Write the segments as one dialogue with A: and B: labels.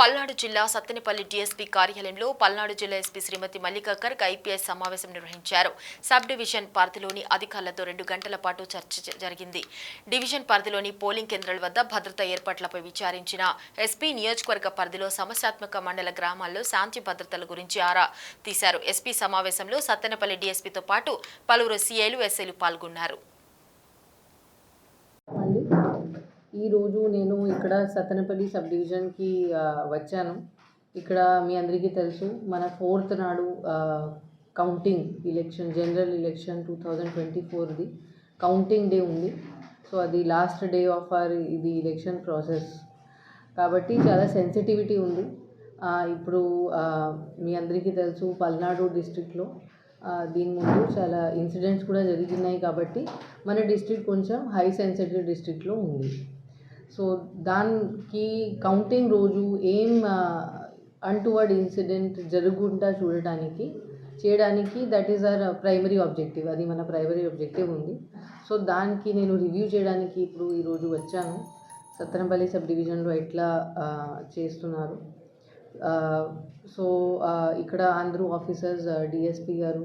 A: పల్నాడు జిల్లా సత్తెనపల్లి డీఎస్పీ కార్యాలయంలో పల్నాడు జిల్లా ఎస్పీ శ్రీమతి మల్లికా ఐపీఎస్ సమావేశం నిర్వహించారు. సబ్ డివిజన్ పరిధిలోని అధికారులతో రెండు గంటల పాటు చర్చ జరిగింది. డివిజన్ పరిధిలోని పోలింగ్ కేంద్రాల వద్ద భద్రతా ఏర్పాట్లపై విచారించిన ఎస్పీ నియోజకవర్గ పరిధిలో సమస్యాత్మక మండల గ్రామాల్లో శాంతి భద్రతల గురించి ఆరా తీశారు. ఎస్పీ సమావేశంలో సత్తెనపల్లి డీఎస్పీతో పాటు పలువురు సీఐలు ఎస్ఐలు పాల్గొన్నారు
B: అండి ఈరోజు నేను ఇక్కడ సతనపల్లి సబ్ డివిజన్కి వచ్చాను. ఇక్కడ మీ అందరికీ తెలుసు మన ఫోర్త్ నాడు counting election general election two thousand twenty ఫోర్ది. Counting day ఉంది. సో అది లాస్ట్ డే ఆఫ్ ఆర్ ఇది ఎలక్షన్ ప్రాసెస్. కాబట్టి చాలా సెన్సిటివిటీ ఉంది. ఇప్పుడు మీ అందరికీ తెలుసు పల్నాడు డిస్ట్రిక్ట్లో దీని ముందు చాలా ఇన్సిడెంట్స్ కూడా జరిగినాయి కాబట్టి మన డిస్ట్రిక్ట్ కొంచెం హై సెన్సిటివ్ డిస్ట్రిక్ట్లో ఉంది. సో దానికి కౌంటింగ్ రోజు ఏం అన్టువర్డ్ ఇన్సిడెంట్ జరుగుంటా చూడటానికి చేయడానికి that is our primary objective అది మన ప్రైమరీ ఆబ్జెక్టివ్ ఉంది. సో దానికి నేను రివ్యూ చేయడానికి ఇప్పుడు ఈరోజు వచ్చాను. సత్తెనపల్లి సబ్ డివిజన్లో ఎట్లా చేస్తున్నారు. సో ఇక్కడ అందరూ ఆఫీసర్స్ డిఎస్పి గారు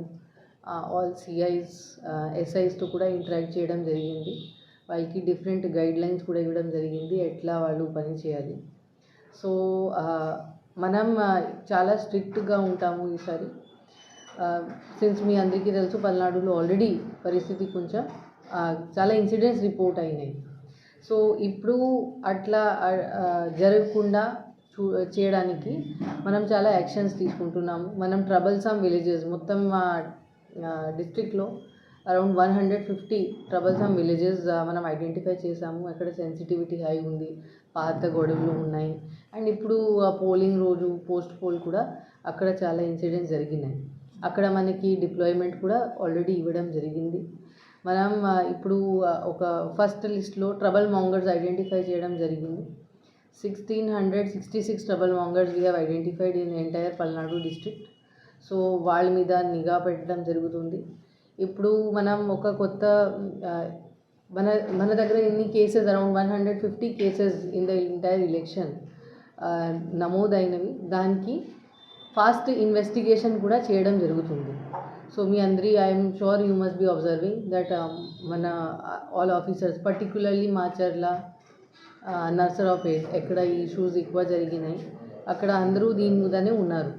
B: ఆల్ సిఐస్ ఎస్ఐస్తో కూడా ఇంటరాక్ట్ చేయడం జరిగింది. వాళ్ళకి డిఫరెంట్ గైడ్ లైన్స్ కూడా ఇవ్వడం జరిగింది. ఎట్లా వాళ్ళు పని చేయాలి. సో మనం చాలా స్ట్రిక్ట్గా ఉంటాము ఈసారి. సిన్స్ మీ అందరికీ తెలుసు పల్నాడులో ఆల్రెడీ పరిస్థితి కొంచెం చాలా ఇన్సిడెంట్స్ రిపోర్ట్ అయినాయి. సో ఇప్పుడు అట్లా జరగకుండా చూ చేయడానికి మనం చాలా యాక్షన్స్ తీసుకుంటున్నాము. మనం ట్రబల్సమ్ విలేజెస్ మొత్తం మా డిస్ట్రిక్ట్లో around one hundred fifty troublesome villages మనం ఐడెంటిఫై చేసాము. అక్కడ సెన్సిటివిటీ హై ఉంది. పాత గొడవలు ఉన్నాయి. అండ్ ఇప్పుడు ఆ పోలింగ్ రోజు పోస్ట్ పోల్ కూడా అక్కడ చాలా ఇన్సిడెంట్స్ జరిగినాయి. అక్కడ మనకి డిప్లాయ్మెంట్ కూడా ఆల్రెడీ ఇవ్వడం జరిగింది. మనం ఇప్పుడు ఒక ఫస్ట్ లిస్ట్లో ట్రబల్ మాంగర్స్ ఐడెంటిఫై చేయడం జరిగింది. Sixteen hundred sixty six trouble mongers we have identified in entire Palnadu district. So వాళ్ళ మీద నిఘా పెట్టడం జరుగుతుంది. ఇప్పుడు మనం ఒక కొత్త మన మన దగ్గర ఎన్ని cases around one hundred fifty cases in the entire election నమోదైనవి. దానికి ఫాస్ట్ ఇన్వెస్టిగేషన్ కూడా చేయడం జరుగుతుంది. సో మీ అందరి I'm sure you must be observing that మన all officers particularly Macherla Narasaraopet ఎక్కడ ఈ ఇష్యూస్ ఎక్కువ జరిగినాయి అక్కడ అందరూ దీని మీదనే ఉన్నారు.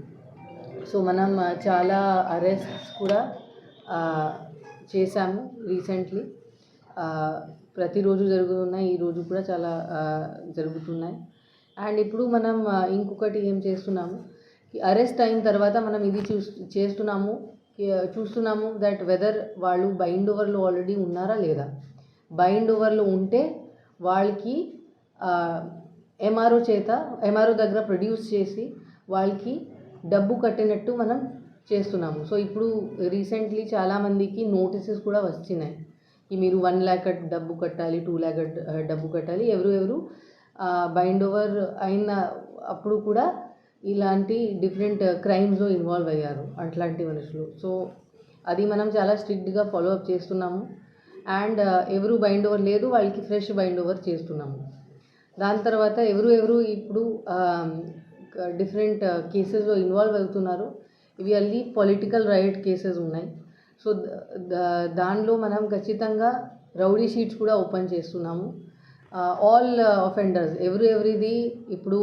B: సో మనం చాలా అరెస్ట్స్ కూడా చేశాము రీసెంట్లీ. ప్రతిరోజు జరుగుతున్నాయి ఈ రోజు కూడా చాలా జరుగుతున్నాయి. అండ్ ఇప్పుడు మనం ఇంకొకటి ఏం చేస్తున్నాము? అరెస్ట్ అయిన తర్వాత మనం ఇది చూ చేస్తున్నాము చూస్తున్నాము దట్ వెదర్ వాళ్ళు బైండ్ ఓవర్లో ఆల్రెడీ ఉన్నారా లేదా? బైండ్ ఓవర్లో ఉంటే వాళ్ళకి ఎంఆర్ఓ చేత ఎంఆర్ఓ దగ్గర ప్రొడ్యూస్ చేసి వాళ్ళకి డబ్బు కట్టినట్టు మనం చేస్తున్నాము. సో ఇప్పుడు రీసెంట్లీ చాలామందికి నోటీసెస్ కూడా వచ్చినాయి. ఈ మీరు వన్ ల్యాక్ డబ్బు కట్టాలి టూ ల్యాక్ డబ్బు కట్టాలి ఎవరు ఎవరు బైండ్ ఓవర్ అయిన అప్పుడు కూడా ఇలాంటి డిఫరెంట్ క్రైమ్స్లో ఇన్వాల్వ్ అయ్యారు అట్లాంటి మనుషులు. సో అది మనం చాలా స్ట్రిక్ట్గా ఫాలో అప్ చేస్తున్నాము. అండ్ ఎవరు బైండ్ ఓవర్ లేదు వాళ్ళకి ఫ్రెష్ బైండ్ ఓవర్ చేస్తున్నాము. దాని తర్వాత ఎవరు ఎవరు ఇప్పుడు డిఫరెంట్ కేసెస్లో ఇన్వాల్వ్ అవుతున్నారు. ఇవి అల్లి పొలిటికల్ రైట్ కేసెస్ ఉన్నాయి. సో దానిలో మనం ఖచ్చితంగా రౌడీ షీట్స్ కూడా ఓపెన్ చేస్తున్నాము. ఆల్ అఫెండర్స్ ఎవరు ఎవరిది ఇప్పుడు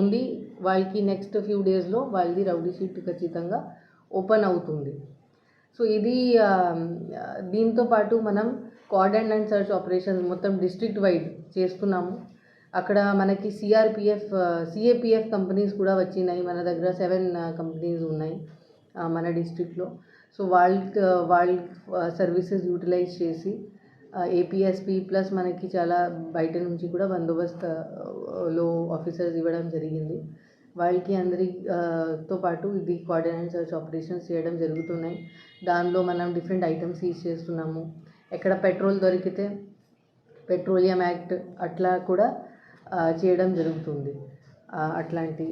B: ఉంది. వాళ్ళకి నెక్స్ట్ ఫ్యూ డేస్లో వాళ్ళది రౌడీ షీట్ ఖచ్చితంగా ఓపెన్ అవుతుంది. సో ఇది దీంతో పాటు మనం కార్డన్ అండ్ సర్చ్ ఆపరేషన్స్ మొత్తం డిస్ట్రిక్ట్ వైడ్ చేస్తున్నాము. అక్కడ మనకి సిఆర్పిఎఫ్ సిఏపిఎఫ్ కంపెనీస్ కూడా వచ్చినాయి. మన దగ్గర సెవెన్ కంపెనీస్ ఉన్నాయి మన డిస్ట్రిక్ట్లో సో వాళ్ళ వాళ్ళ సర్వీసెస్ యూటిలైజ్ చేసి ఏపీఎస్పి ప్లస్ మనకి చాలా బయట నుంచి కూడా బందోబస్తు లో ఆఫీసర్స్ ఇవ్వడం జరిగింది. వాళ్ళకి అందరితో పాటు ఇది కోఆర్డినేట్ సర్చ్ ఆపరేషన్స్ చేయడం జరుగుతున్నాయి. దానిలో మనం డిఫరెంట్ ఐటమ్స్ సీజ్ చేస్తున్నాము. ఎక్కడ పెట్రోల్ దొరికితే పెట్రోలియం యాక్ట్ అట్లా కూడా చేయడం జరుగుతుంది. అట్లాంటి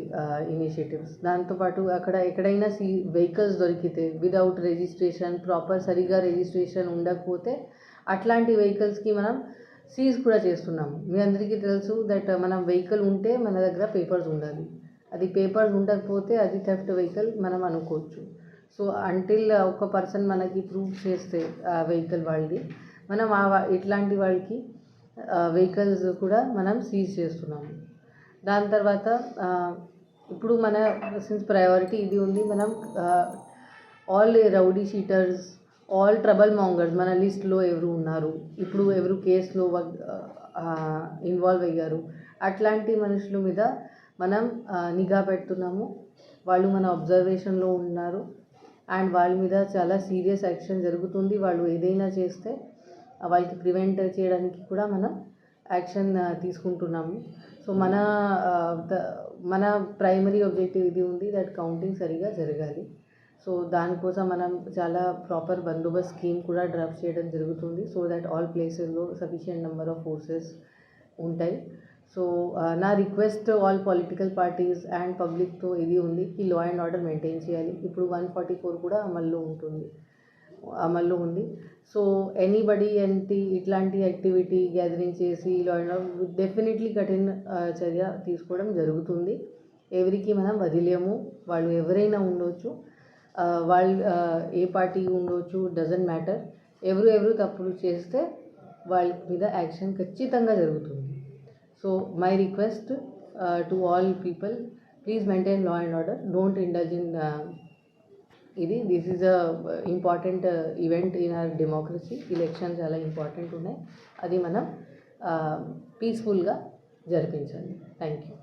B: ఇనిషియేటివ్స్ దాంతోపాటు అక్కడ ఎక్కడైనా సీ వెహికల్స్ దొరికితే విదౌట్ రిజిస్ట్రేషన్ ప్రాపర్ సరిగా రిజిస్ట్రేషన్ ఉండకపోతే అట్లాంటి వెహికల్స్కి మనం సీజ్ కూడా చేస్తున్నాము మీ అందరికీ తెలుసు దట్ మనం వెహికల్ ఉంటే మన దగ్గర పేపర్స్ ఉండాలి. అది పేపర్స్ ఉండకపోతే అది థెఫ్ట్ వెహికల్ మనం అనుకోవచ్చు. సో అంటిల్ ఒక పర్సన్ మనకి ప్రూవ్ చేస్తే ఆ వెహికల్ వాళ్ళది మనం ఆ ఇట్లాంటి వాళ్ళకి వెహికల్స్ కూడా మనం సీజ్ చేస్తున్నాము. దాని తర్వాత ఇప్పుడు మన సిన్స్ ప్రయారిటీ ఇది ఉంది మనం all rowdy sheeters all trouble mongers మన లిస్ట్లో ఎవరు ఉన్నారు ఇప్పుడు ఎవరు కేసులో ఇన్వాల్వ్ అయ్యారు అట్లాంటి మనుషుల మీద మనం నిఘా పెడుతున్నాము. వాళ్ళు మన అబ్జర్వేషన్లో ఉన్నారు అండ్ వాళ్ళ మీద చాలా సీరియస్ యాక్షన్ జరుగుతుంది. వాళ్ళు ఏదైనా చేస్తే వాళ్ళకి ప్రివెంట్ చేయడానికి కూడా మనం యాక్షన్ తీసుకుంటున్నాము. సో మన ద- మన ప్రైమరీ ఆబ్జెక్టివ్ ఇది ఉంది దట్ కౌంటింగ్ సరిగా జరగాలి. సో దానికోసం మనం చాలా ప్రాపర్ బందోబస్త్ స్కీమ్ కూడా డ్రాప్ చేయడం జరుగుతుంది. సో దట్ ఆల్ ప్లేసెస్లో సఫిషియంట్ నెంబర్ ఆఫ్ ఫోర్సెస్ ఉంటాయి. సో నా request all political parties and పబ్లిక్తో ఇది ఉంది ఈ లా అండ్ ఆర్డర్ మెయింటైన్ చేయాలి. ఇప్పుడు వన్ ఫార్టీ ఫోర్ కూడా అమల్లో ఉంటుంది. అమల్లో ఉంది. సో ఎనీబడి ఏంటి ఇట్లాంటి యాక్టివిటీ గ్యాదరింగ్ చేసి లా ఆర్డర్ డెఫినెట్లీ కఠిన చర్య తీసుకోవడం జరుగుతుంది. ఎవరికి మనం వదిలేము. వాళ్ళు ఎవరైనా ఉండొచ్చు. వాళ్ళు ఏ పార్టీ ఉండొచ్చు డజంట్ మ్యాటర్ ఎవరు ఎవరు తప్పులు చేస్తే వాళ్ళ మీద యాక్షన్ ఖచ్చితంగా జరుగుతుంది. So my request to all people please maintain law and order don't indulge in ఇది this is a important event in our democracy election చాలా ఇంపార్టెంట్ ఉన్నాయి. అది మనం పీస్ఫుల్గా జరిపించండి థ్యాంక్ యూ